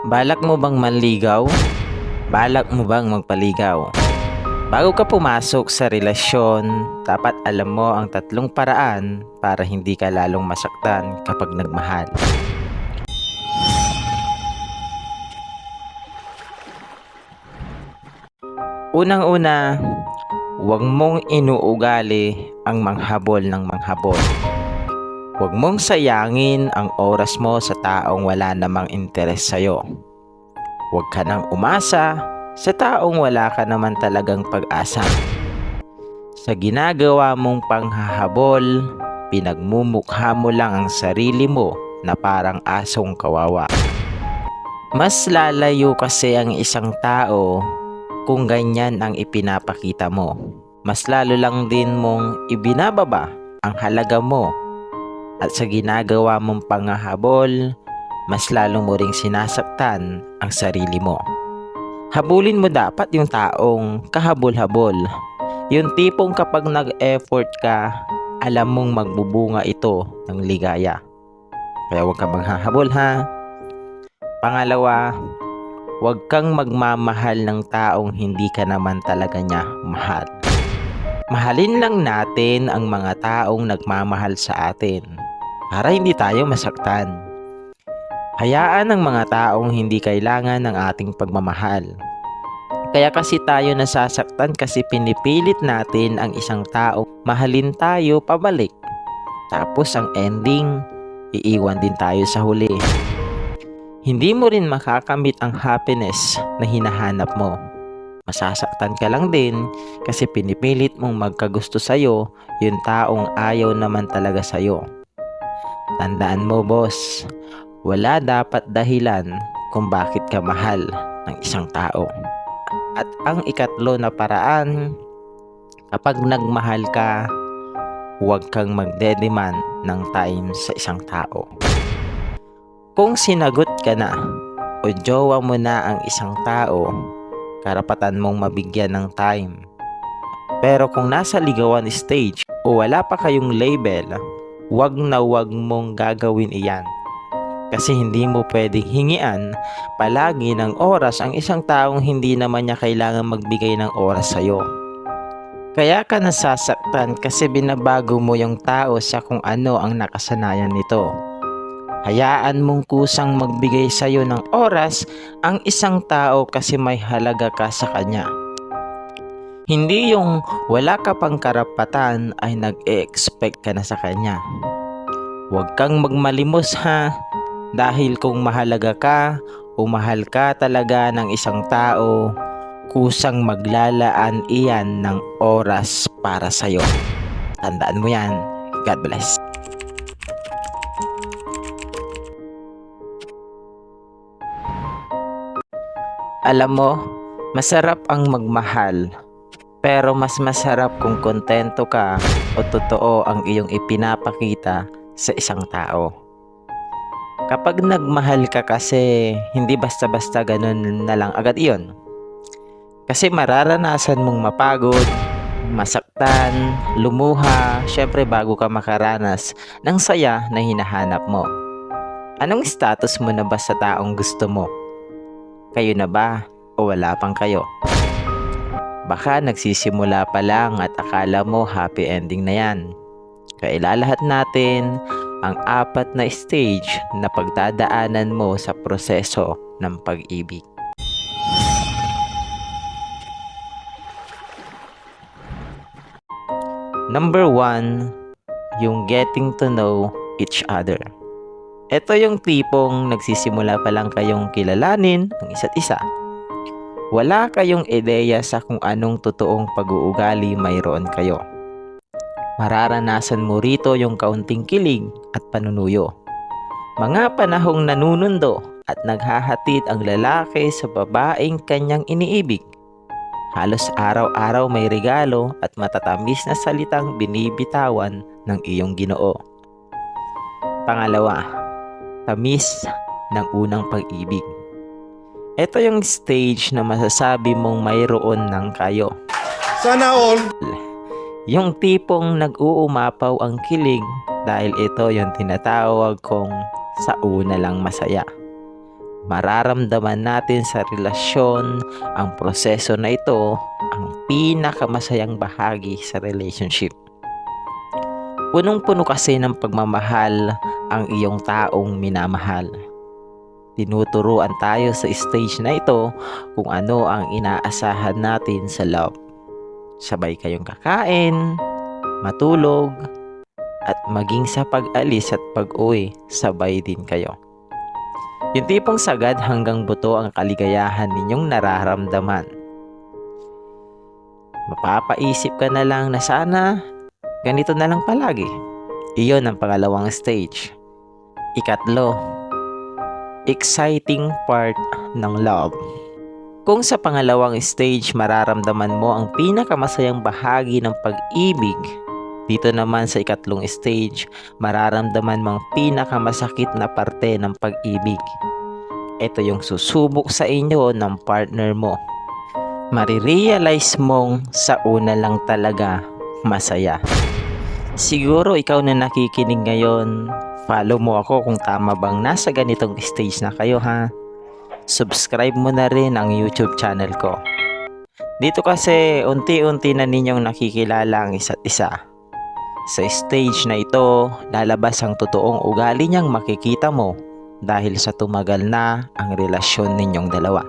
Balak mo bang manligaw? Balak mo bang magpaligaw? Bago ka pumasok sa relasyon, dapat alam mo ang tatlong paraan para hindi ka lalong masaktan kapag nagmahal. Unang-una, huwag mong inuugali ang manghabol ng manghabol. Huwag mong sayangin ang oras mo sa taong wala namang interes sa'yo. Huwag ka nang umasa sa taong wala ka naman talagang pag-asa. Sa ginagawa mong panghahabol, pinagmumukha mo lang ang sarili mo na parang asong kawawa. Mas lalayo kasi ang isang tao kung ganyan ang ipinapakita mo. Mas lalo lang din mong ibinababa ang halaga mo at sa ginagawa mong pangahabol, mas lalo mo ring sinasaktan ang sarili mo. Habulin mo dapat yung taong kahabol-habol. Yung tipong kapag nag-effort ka, alam mong magbubunga ito ng ligaya. Kaya huwag ka maghahabol ha. Pangalawa, huwag kang magmamahal ng taong hindi ka naman talaga niya mahal. Mahalin lang natin ang mga taong nagmamahal sa atin para hindi tayo masaktan. Hayaan ang mga taong hindi kailangan ng ating pagmamahal. Kaya kasi tayo nasasaktan kasi pinipilit natin ang isang tao mahalin tayo pabalik. Tapos ang ending, iiwan din tayo sa huli. Hindi mo rin makakamit ang happiness na hinahanap mo. Masasaktan ka lang din kasi pinipilit mong magkagusto sa'yo yung taong ayaw naman talaga sa'yo. Tandaan mo boss, wala dapat dahilan kung bakit ka mahal ng isang tao. At ang ikatlo na paraan, kapag nagmahal ka, huwag kang magdedemand ng time sa isang tao. Kung sinagot ka na o jowa mo na ang isang tao, karapatan mong mabigyan ng time. Pero kung nasa ligawan stage o wala pa kayong label, wag na wag mong gagawin iyan. Kasi hindi mo pwedeng hingian palagi ng oras ang isang taong hindi naman niya kailangan magbigay ng oras sa'yo. Kaya ka nasasaktan kasi binabago mo yung tao sa kung ano ang nakasanayan nito. Hayaan mong kusang magbigay sa'yo ng oras ang isang tao kasi may halaga ka sa kanya. Hindi yung wala ka pang karapatan ay nag-expect ka na sa kanya. Huwag kang magmalimos ha, dahil kung mahalaga ka o mahal ka talaga ng isang tao, kusang maglalaan iyan ng oras para sa'yo. Tandaan mo yan. God bless. Alam mo, masarap ang magmahal. Pero mas masarap kung kontento ka o totoo ang iyong ipinapakita sa isang tao. Kapag nagmahal ka kasi, hindi basta-basta ganun na lang agad iyon. Kasi mararanasan mong mapagod, masaktan, lumuha, syempre bago ka makaranas ng saya na hinahanap mo. Anong status mo na ba sa taong gusto mo? Kayo na ba o wala pang kayo? Baka nagsisimula pa lang at akala mo happy ending na yan. Kaya ilalahat natin ang apat na stage na pagdadaanan mo sa proseso ng pag-ibig. Number one, yung getting to know each other. Ito yung tipong nagsisimula pa lang kayong kilalanin ang isa't isa. Wala kayong ideya sa kung anong totoong pag-uugali mayroon kayo. Mararanasan mo rito yung kaunting kilig at panunuyo. Mga panahong nanunundo at naghahatid ang lalaki sa babaeng kanyang iniibig. Halos araw-araw may regalo at matatamis na salitang binibitawan ng iyong ginoo. Pangalawa, tamis ng unang pag-ibig. Ito yung stage na masasabi mong mayroon ng kayo. Sana all. Yung tipong nag-uumapaw ang kilig dahil ito yung tinatawag kong sa una lang masaya. mararamdaman natin sa relasyon ang proseso na ito ang pinakamasayang bahagi sa relationship. Punong-puno kasi ng pagmamahal ang iyong taong minamahal. Tinuturuan tayo sa stage na ito kung ano ang inaasahan natin sa love. Sabay kayong kakain, matulog, at maging sa pag-alis at pag-uwi, sabay din kayo. Yung tipong sagad hanggang buto ang kaligayahan ninyong nararamdaman. Mapapaisip ka na lang na sana ganito na lang palagi. Iyon ang pangalawang stage. Ikatlo, exciting part ng love. Kung sa pangalawang stage mararamdaman mo ang pinakamasayang bahagi ng pag-ibig, dito naman sa ikatlong stage mararamdaman mo ang pinakamasakit na parte ng pag-ibig. Ito yung susubok sa inyo ng partner mo. Marirealize mong sa una lang talaga masaya. Siguro ikaw na nakikinig ngayon, follow mo ako kung tama bang nasa ganitong stage na kayo ha. Subscribe mo na rin ang YouTube channel ko. Dito kasi unti-unti na ninyong nakikilala ang isa't isa. Sa stage na ito, lalabas ang totoong ugali niyang makikita mo dahil sa tumagal na ang relasyon ninyong dalawa.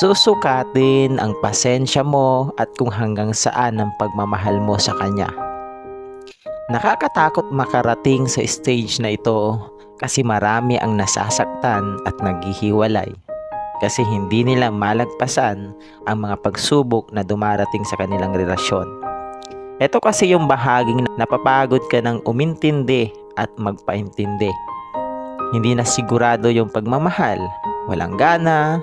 Susukatin ang pasensya mo at kung hanggang saan ang pagmamahal mo sa kanya. Nakakatakot makarating sa stage na ito kasi marami ang nasasaktan at naghihiwalay kasi hindi nila malagpasan ang mga pagsubok na dumarating sa kanilang relasyon. Ito kasi yung bahaging napapagod ka ng umintindi at magpaintindi. Hindi na sigurado yung pagmamahal, walang gana,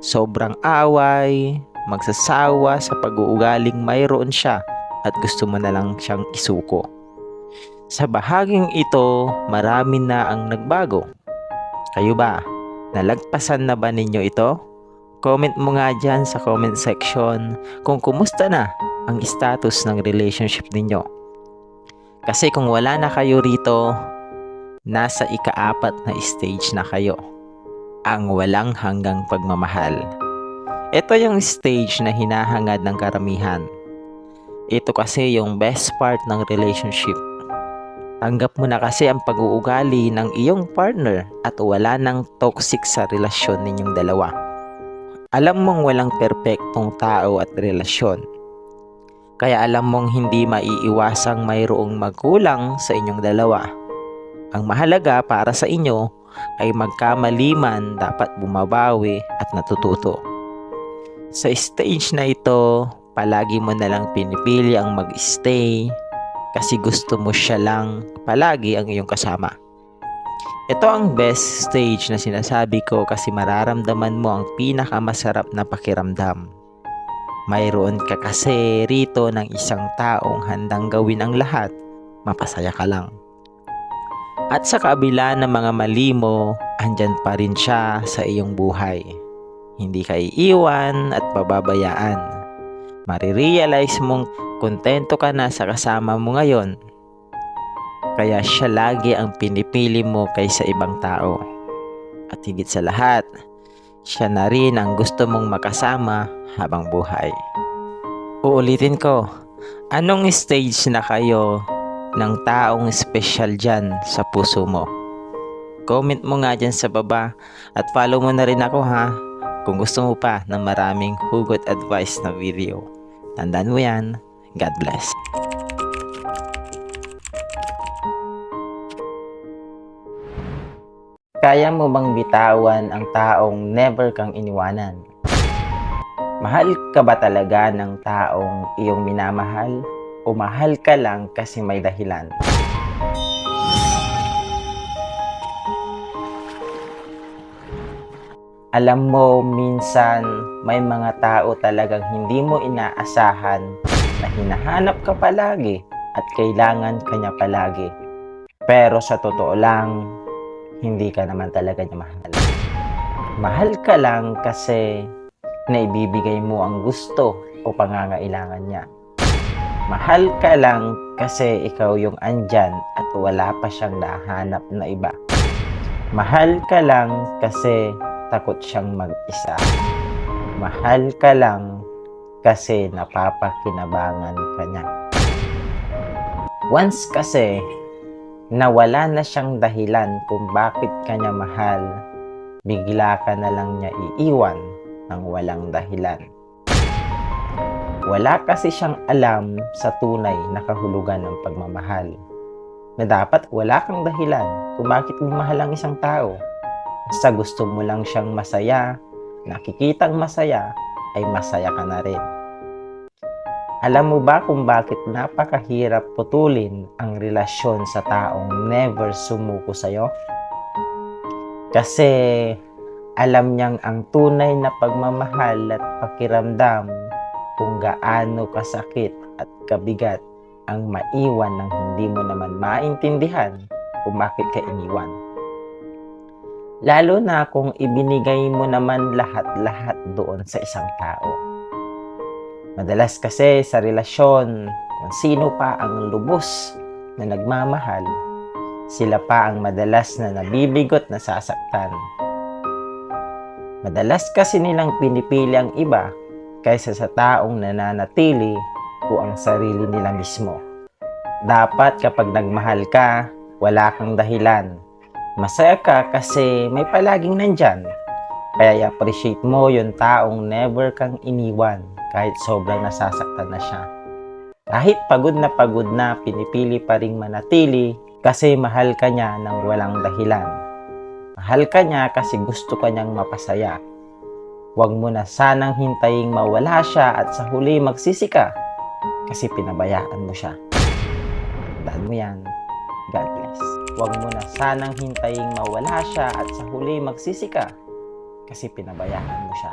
sobrang away, magsasawa sa pag-uugaling mayroon siya at gusto mo na lang siyang isuko. Sa bahaging ito, marami na ang nagbago. Kayo ba? Nalagpasan na ba ninyo ito? Comment mo nga dyan sa comment section kung kumusta na ang status ng relationship ninyo. Kasi kung wala na kayo rito, nasa ikaapat na stage na kayo. Ang walang hanggang pagmamahal. Ito yung stage na hinahangad ng karamihan. Ito kasi yung best part ng relationship. Tanggap mo na kasi ang pag-uugali ng iyong partner at wala nang toxic sa relasyon ninyong dalawa. Alam mong walang perpektong tao at relasyon. Kaya alam mong hindi maiiwasang mayroong magkulang sa inyong dalawa. Ang mahalaga para sa inyo ay magkamaliman dapat bumabawi at natututo. Sa stage na ito, palagi mo na lang pinipili ang mag-stay kasi gusto mo siya lang palagi ang iyong kasama. Ito ang best stage na sinasabi ko kasi mararamdaman mo ang pinakamasarap na pakiramdam. Mayroon ka kasi rito ng isang taong handang gawin ang lahat, mapasaya ka lang. At sa kabila ng mga mali mo, andyan pa rin siya sa iyong buhay. Hindi ka iiwan at pababayaan. Marirealize mong kontento ka na sa kasama mo ngayon. Kaya siya lagi ang pinipili mo kaysa ibang tao. At higit sa lahat, siya na rin ang gusto mong makasama habang buhay. Uulitin ko, anong stage na kayo ng taong special dyan sa puso mo? Comment mo nga dyan sa baba at follow mo na rin ako ha kung gusto mo pa ng maraming hugot advice na video. Tandaan mo yan. God bless. Kaya mo bang bitawan ang taong never kang iniwanan? Mahal ka ba talaga ng taong iyong minamahal? O mahal ka lang kasi may dahilan? Alam mo, minsan may mga tao talagang hindi mo inaasahan na hinahanap ka palagi at kailangan ka niya palagi. Pero sa totoo lang, hindi ka naman talaga niya mahal. Mahal ka lang kasi naibibigay mo ang gusto o pangangailangan niya. Mahal ka lang kasi ikaw yung andyan at wala pa siyang nahanap na iba. Mahal ka lang kasi takot siyang mag-isa. Mahal ka lang kasi napapakinabangan ka niya. Once kasi nawala na siyang dahilan kung bakit ka niya mahal, bigla ka na lang niya iiwan ng walang dahilan. Wala kasi siyang alam sa tunay na kahulugan ng pagmamahal na dapat wala kang dahilan kung bakit mo mahal ang isang tao. Basta gusto mo lang siyang masaya, nakikitang masaya, ay masaya ka na rin. Alam mo ba kung bakit napakahirap putulin ang relasyon sa taong never sumuko sa'yo? Kasi alam niyang ang tunay na pagmamahal at pakiramdam kung gaano kasakit at kabigat ang maiwan ng hindi mo naman maintindihan kung bakit ka iniwan. Lalo na kung ibinigay mo naman lahat-lahat doon sa isang tao. Madalas kasi sa relasyon, kung sino pa ang lubos na nagmamahal, sila pa ang madalas na nabibigot na sasaktan. Madalas kasi nilang pinipili ang iba kaysa sa taong nananatili o ang sarili nila mismo. Dapat kapag nagmahal ka, wala kang dahilan. Masaya ka kasi may palaging nandyan. Kaya i-appreciate mo yung taong never kang iniwan kahit sobrang nasasaktan na siya. Kahit pagod na pagod na, pinipili pa rin manatili kasi mahal ka niya ng walang dahilan. Mahal ka niya kasi gusto ka niyang mapasaya. Huwag mo na sanang hintaying mawala siya at sa huli magsisi ka kasi pinabayaan mo siya. Tandaan mo yan. Huwag mo na sanang hintaying mawala siya at sa huli magsisi ka kasi pinabayaan mo siya.